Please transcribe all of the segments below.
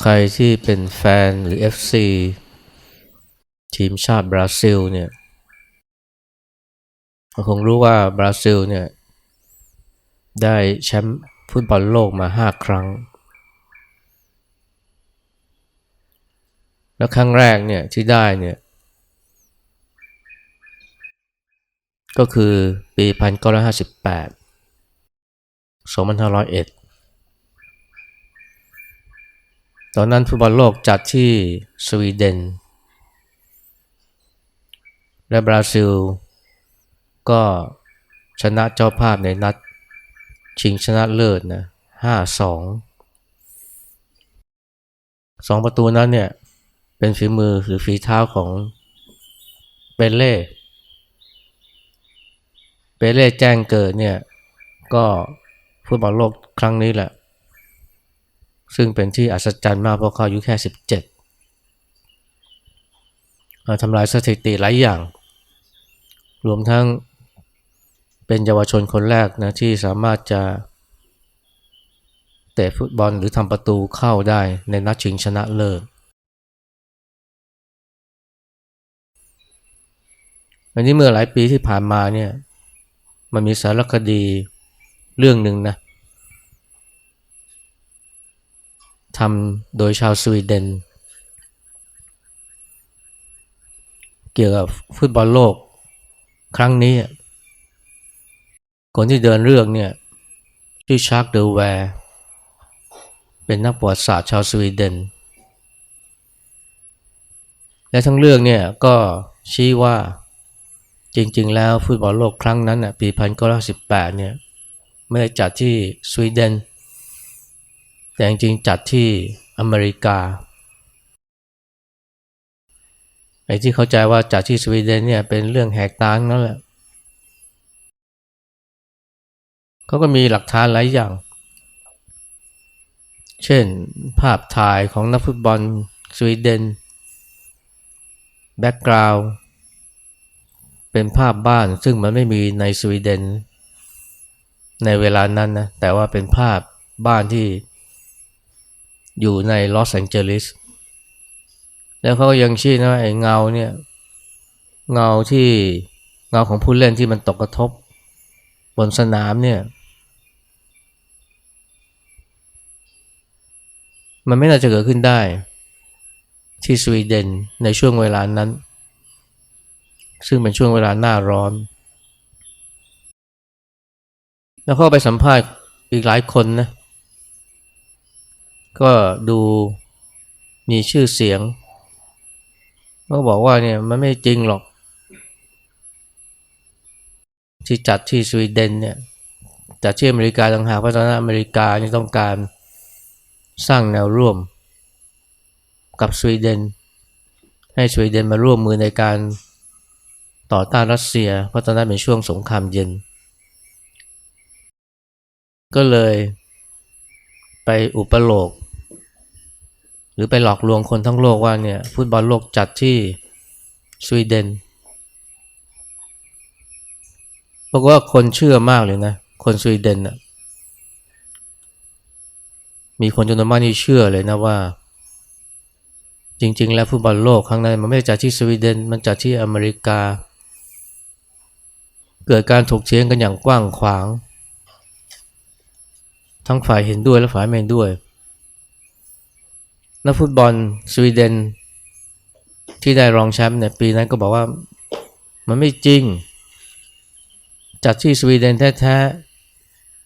ใครที่เป็นแฟนหรือ FC ทีมชาติบราซิลเนี่ยคงรู้ว่าบราซิลเนี่ยได้แชมป์ฟุตบอลโลกมา5ครั้ง แล้วครั้งแรกเนี่ยที่ได้เนี่ยก็คือปี 1958 2501 ตอนนั้นฟุตบอลโลกจัดที่สวีเดน และบราซิล ก็ชนะเจ้าภาพในนัด ชิงชนะเลิศนะห้าสองสองประตูนั้นเนี่ย เป็นฝีมือหรือฝีเท้าของเปเล่เปเล่แจ้งเกิดเนี่ย ก็ฟุตบอลโลกครั้งนี้แหละ ซึ่งเป็นที่อัศจรรย์มากเพราะเขาอายุแค่ 17อ่าทำลายสถิติหลายอย่าง รวมทั้งเป็นเยาวชนคนแรกนะที่สามารถจะเตะฟุตบอลหรือทำประตูเข้าได้ในนัดชิงชนะเลิศอันนี้เมื่อหลายปีที่ผ่านมาเนี่ยมันมีสารคดีเรื่องหนึ่งนะ ทำโดยชาวสวีเดน เกี่ยวกับฟุตบอลโลกครั้งนี้ คนที่เดินเรื่องเนี่ยชื่อชาร์กเดลแวร์เป็นนักประวัติศาสตร์ชาวสวีเดน และทั้งเรื่องเนี่ยก็ชี้ว่าจริง ๆ แล้วฟุตบอลโลกครั้งนั้นน่ะปี 1918เนี่ยไม่ได้จัดที่สวีเดน แต่จริงๆจัดที่อเมริกา ไอ้ที่เข้าใจว่าจัดที่สวีเดนเนี่ยเป็นเรื่องแหกตางนั่นแหละเขาก็มีหลักฐานหลายอย่าง เช่นภาพถ่ายของนักฟุตบอลสวีเดน แบ็กกราวด์เป็นภาพบ้านซึ่งมันไม่มีในสวีเดน ในเวลานั้นนะ แต่ว่าเป็นภาพบ้านที่ อยู่ในลอสแองเจลิส แล้วเขาก็ยังชี้นะว่าไอ้เงาเนี่ย เงาที่เงาของผู้เล่นที่มันตกกระทบบนสนามเนี่ย มันไม่น่าจะเกิดขึ้นได้ ที่สวีเดนในช่วงเวลานั้น ซึ่งเป็นช่วงเวลาหน้าร้อน แล้วเขาไปสัมภาษณ์อีกหลายคนนะ ก็ดูมีชื่อเสียงเขาบอกว่าเนี่ยมันไม่จริงหรอก ที่จัดที่สวีเดนเนี่ยจัดที่อเมริกาต่างหากเพราะตอนนั้นอเมริกานี่ต้องการสร้างแนวร่วมกับสวีเดน ให้สวีเดนมาร่วมมือในการต่อต้านรัสเซีย เพราะตอนนั้นเป็นช่วงสงครามเย็น ก็เลยไปอุปโลก หรือไปหลอกลวงคนทั้งโลกว่าเนี่ยฟุตบอลโลกจัดที่สวีเดนบอกว่าคนเชื่อมากเลยนะ คนสวีเดนนะมีคนจำนวนมากที่เชื่อเลยนะว่า จริง ๆ แล้วฟุตบอลโลกครั้งนั้นมันไม่ได้จัดที่สวีเดน มันจัดที่อเมริกา เกิดการถกเถียงกันอย่างกว้างขวาง ทั้งฝ่ายเห็นด้วยและฝ่ายไม่เห็นด้วย นักฟุตบอลสวีเดนที่ได้รองแชมป์เนี่ยปีนั้นก็บอกว่ามันไม่จริง จัดที่สวีเดนแท้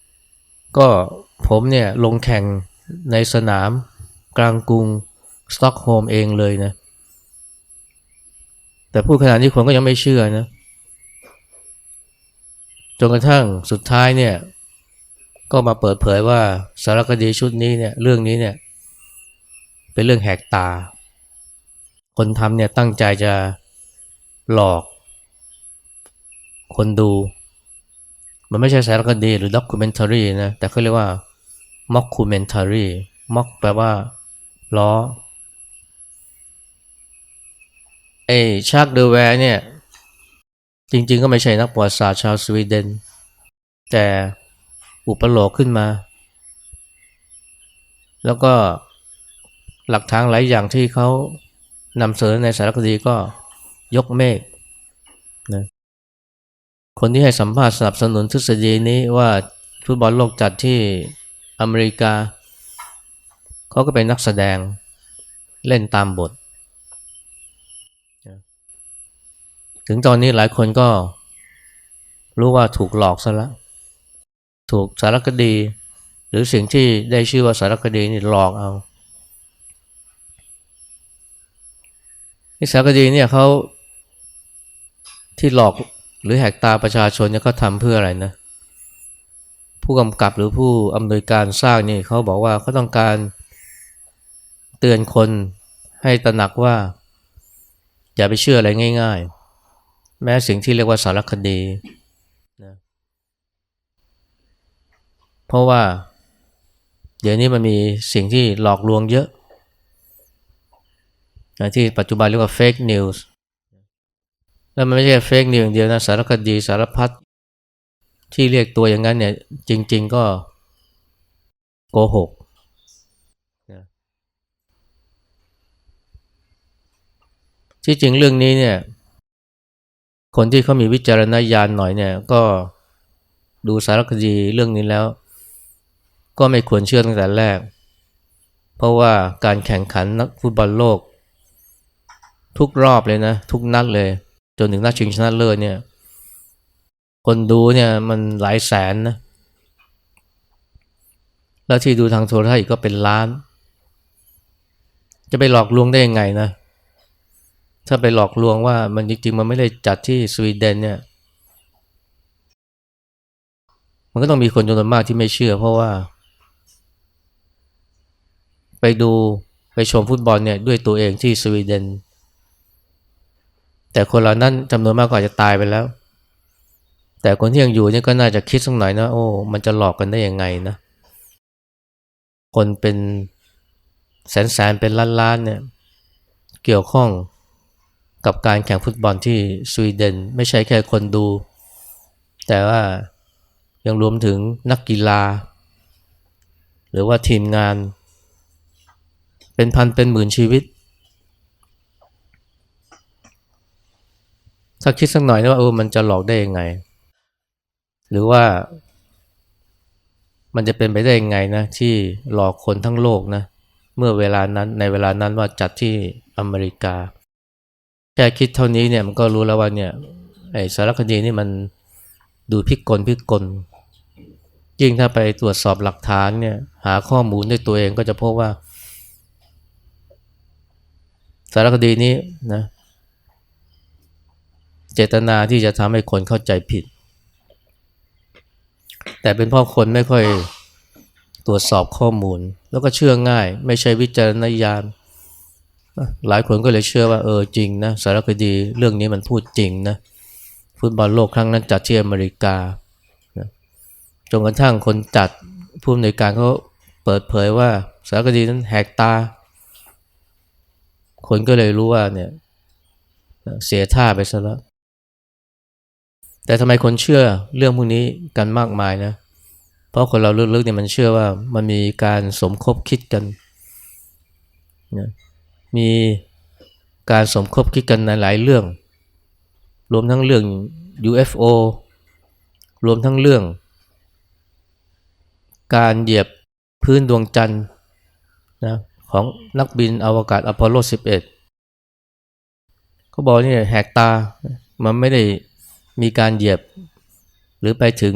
ๆ ก็ผมเนี่ยลงแข่งในสนามกลางกรุงสต็อกโฮมเองเลยนะ แต่พูดขนาดนี้คนก็ยังไม่เชื่อนะ จนกระทั่งสุดท้ายเนี่ย ก็มาเปิดเผยว่าสารคดีชุดนี้เนี่ยเรื่องนี้เนี่ย เป็นเรื่องแหกตา คนทำเนี่ยตั้งใจจะหลอก คนดู มันไม่ใช่สารคดีหรือด็อกิเมนทารีนะ แต่เขาเรียกว่าม็อกคูเมนทารีม็อกแปลว่า ล้อไอชาร์กเดอแวร์เนี่ย จริงๆก็ไม่ใช่นักประวัติศาสตร์ชาวสวีเดน แต่อุปโลกขึ้นมา แล้วก็ หลักฐานหลายอย่างที่เขานำเสนอในสารคดีก็ยกเมฆนะคนที่ให้สัมภาษณ์สนับสนุนทฤษฎีนี้ว่าฟุตบอลโลกจัดที่อเมริกา เขาก็เป็นนักแสดงเล่นตามบท ถึงตอนนี้หลายคนก็รู้ว่าถูกหลอกซะแล้วถูกสารคดี หรือสิ่งที่ได้ชื่อว่าสารคดีนี่หลอกเอา สารคดีเนี่ยเขาที่หลอกหรือแหกตาประชาชนเนี่ยเขาทำเพื่ออะไรนะผู้กำกับหรือผู้อำนวยการสร้างนี่เขาบอกว่าเขาต้องการเตือนคนให้ตระหนักว่า อย่าไปเชื่ออะไรง่าย ๆ แม้สิ่งที่เรียกว่าสารคดีนะเพราะว่า เดี๋ยวนี้มันมีสิ่งที่หลอกลวงเยอะ ที่ปัจจุบันเรียกว่าเฟกนิวส์แล้วมันไม่ใช่เฟกนิวอย่างเดียวนะสารคดีสารพัดที่เรียกตัวอย่างนั้นเนี่ยจริง ๆ ก็โกหกที่จริงเรื่องนี้เนี่ย คนที่เขามีวิจารณญาณหน่อยเนี่ย ก็ดูสารคดีเรื่องนี้แล้ว ก็ไม่ควรเชื่อตั้งแต่แรก เพราะว่าการแข่งขันนักฟุตบอลโลก ทุกรอบเลยนะ ทุกนัดเลย จนถึงนัดชิงชนะเลิศเนี่ย คนดูเนี่ยมันหลายแสนนะ แล้วที่ดูทางโทรทัศน์อีกก็เป็นล้าน จะไปหลอกลวงได้ยังไงนะ ถ้าไปหลอกลวงว่ามันจริงๆ มันไม่ได้จัดที่สวีเดนเนี่ย มันก็ต้องมีคนจำนวนมากที่ไม่เชื่อ เพราะว่า ไปดูไปชมฟุตบอลเนี่ยด้วยตัวเองที่สวีเดน แต่คนเหล่านั้นจำนวนมากกว่าจะตายไปแล้ว แต่คนที่ยังอยู่เนี่ยก็น่าจะคิดสักหน่อยนะโอ้ มันจะหลอกกันได้ยังไงนะ คนเป็นแสนแสนเป็นล้านล้านเนี่ย เกี่ยวข้องกับการแข่งฟุตบอลที่สวีเดน ไม่ใช่แค่คนดู แต่ว่ายังรวมถึงนักกีฬา หรือว่าทีมงาน เป็นพันเป็นหมื่นชีวิต ถ้าคิดสักหน่อยนะว่าเออมันจะหลอกได้ยังไง หรือว่า มันจะเป็นไปได้ยังไงนะที่หลอกคนทั้งโลกนะเมื่อเวลานั้นในเวลานั้นว่าจัดที่อเมริกาแค่คิดเท่านี้เนี่ยมันก็รู้แล้วว่าเนี่ยไอสารคดีนี่มันดูพิกลพิกลยิ่งถ้าไปตรวจสอบหลักฐานเนี่ยหาข้อมูลด้วยตัวเองก็จะพบว่า สารคดีนี้นะ เจตนาที่จะทำให้คนเข้าใจผิด แต่เป็นเพราะคนไม่ค่อยตรวจสอบข้อมูล แล้วก็เชื่อง่าย ไม่ใช่วิจารณญาณหลายคนก็เลยเชื่อว่าเออจริงนะสารคดีเรื่องนี้มันพูดจริงนะฟุตบอลโลกครั้งนั้นจัดที่อเมริกาจนกระทั่งคนจัดผู้อำนวยการเขาเปิดเผยว่าสารคดีนั้นแหกตา คนก็เลยรู้ว่าเนี่ยเสียท่าไปซะแล้ว แต่ทำไมคนเชื่อเรื่องพวกนี้กันมากมายนะ เพราะคนเราลึกๆเนี่ยมันเชื่อว่ามันมีการสมคบคิดกันนะมีการสมคบคิดกันในหลายเรื่อง รวมทั้งเรื่อง UFO รวมทั้งเรื่อง การเหยียบพื้นดวงจันทร์นะของนักบินอวกาศอพอลโล 11 เขาบอกนี่แหกตา มันไม่ได้ มีการเหยียบหรือไปถึง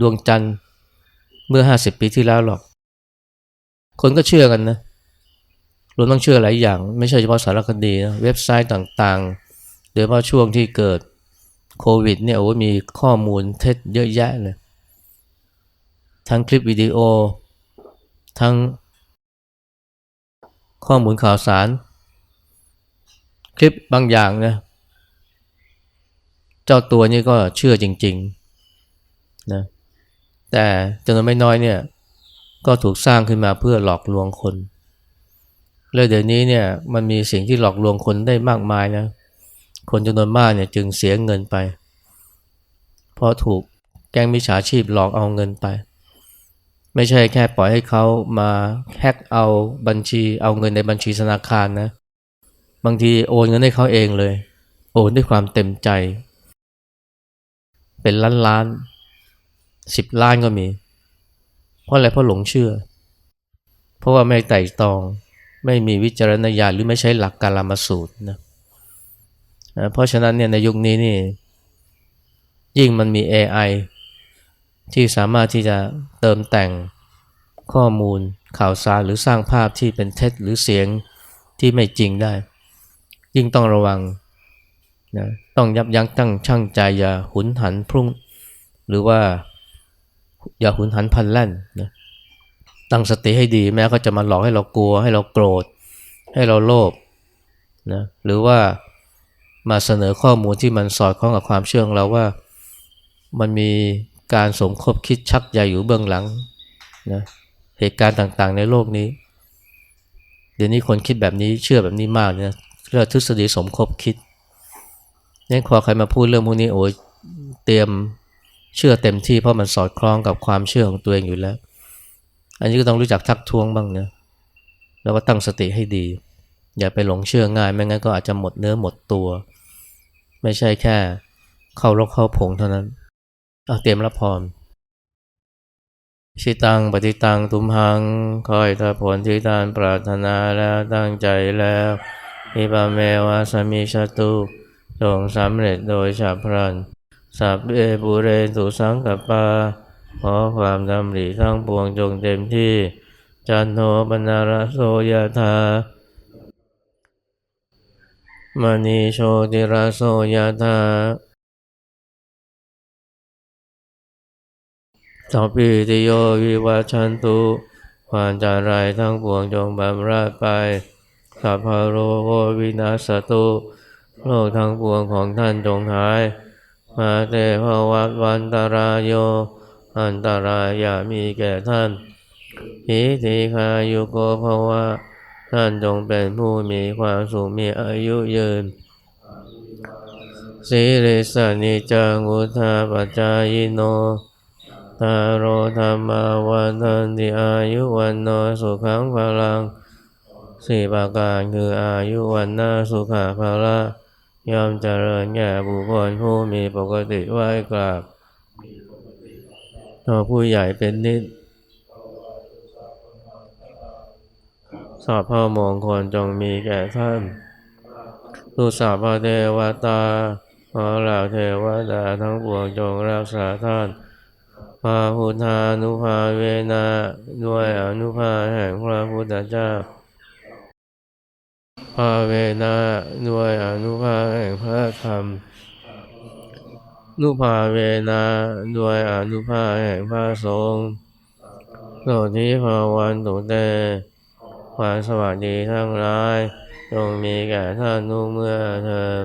ดวงจันทร์เมื่อ 50 ปีที่แล้วหรอก คนก็เชื่อกันนะ รวมต้องเชื่อหลายอย่าง ไม่ใช่เฉพาะสารคดีนะเว็บไซต์ต่างๆ โดยเฉพาะช่วงที่เกิดโควิดเนี่ยโอ้มีข้อมูลเท็จเยอะแยะเลย ทั้งคลิปวิดีโอ ทั้งข้อมูลข่าวสาร คลิปบางอย่างนะ เจ้าตัวนี้ก็เชื่อจริงๆนะแต่จำนวนไม่น้อยเนี่ยก็ถูกสร้างขึ้นมาเพื่อหลอกลวงคนเลยเดี๋ยวนี้เนี่ยมันมีสิ่งที่หลอกลวงคนได้มากมายนะคนจำนวนมากเนี่ยจึงเสียเงินไป เพราะถูกแก๊งมิจฉาชีพหลอกเอาเงินไป ไม่ใช่แค่ปล่อยให้เขามาแฮกเอาบัญชีเอาเงินในบัญชีธนาคารนะ บางทีโอนเงินให้เขาเองเลย โอนด้วยความเต็มใจ เป็นล้านล้านสิบล้านก็มี เพราะอะไรเพราะหลงเชื่อ เพราะว่าไม่ไต่ตรอง ไม่มีวิจารณญาณหรือไม่ใช้หลักการลามาสูตรนะนะเพราะฉะนั้นเนี่ยในยุคนี้นี่ยิ่งมันมี AI ที่สามารถที่จะเติมแต่งข้อมูลข่าวสารหรือสร้างภาพที่เป็นเท็จหรือเสียงที่ไม่จริงได้ ยิ่งต้องระวัง นะต้องยับยั้งตั้งชั่งใจอย่าหุนหันพรุ่ง หรือว่าอย่าหุนหันพันแล่นนะตั้งสติให้ดีแม้เขาจะมาหลอกให้เรากลัว ให้เราโกรธ ให้เราโลภนะหรือว่ามาเสนอข้อมูลที่มันสอดคล้องกับความเชื่อของเราว่ามันมีการสมคบคิดชักใยอยู่เบื้องหลังนะเหตุการณ์ต่างๆ ในโลกนี้ เดี๋ยวนี้คนคิดแบบนี้เชื่อแบบนี้มากเลยนะเรื่องทฤษฎีสมคบคิด นี่พอใครมาพูดเรื่องพวกนี้โอ้ยเตรียมเชื่อเต็มที่เพราะมันสอดคล้องกับความเชื่อของตัวเองอยู่แล้ว อันนี้ก็ต้องรู้จักทักท้วงบ้างนะแล้วก็ตั้งสติให้ดี อย่าไปหลงเชื่อง่ายไม่งั้นก็อาจจะหมดเนื้อหมดตัว ไม่ใช่แค่เข้ารกเข้าผงเท่านั้นเอาเตรียมรับพรชิตังปฏิตังตุมหังคอยถ้าผลที่ตานปรารถนาแล้วตั้งใจแล้วอิบาเมวาสมิชตุ จงสำเร็จโดยฉับพลัน สัพเพบุเรตุสังกปปา ขอความดำริทั้งปวงจงเต็มที่ จันโทปนารโสยธามณีโชติราโสยธาสัพพิติโยวิวัชชันตุความจารายทั้งปวงจงบำราดไปสัพพโรโควินาสตุ โรคทั้งปวงของท่านจงหาย มาเตภวัตวันตรายโย อันตรายอย่ามีแก่ท่านหิติคายุโกภวะท่านจงเป็นผู้มีความสุขมีอายุยืนสิริสนิจังุทาปจายโนตารโรธรรมาวันทันติอายุวันโนสุขังพลังสี่ประการคืออายุวันนาสุขาภาละ ยอมเจริญแก่บุคคลผู้มีปกติไหวกราบต่อผู้ใหญ่เป็นนิด สอบพ่อมงคลจงมีแก่ท่านทุสาพระเทวตาขอเหล่าเทวดาทั้งปวงจงรักษาท่านพาหุทานุภาเวนะด้วยอนุภาแห่งพระพุทธเจ้า ภาเวนะด้วยอนุภาแห่งพระธรรมนุภาเวนะด้วยอนุภาแห่งพระสงฆ์โสทิภาวันตุเตความสวัสดีทั้งหลายจงมีแก่ท่านทุกเมื่อเทิน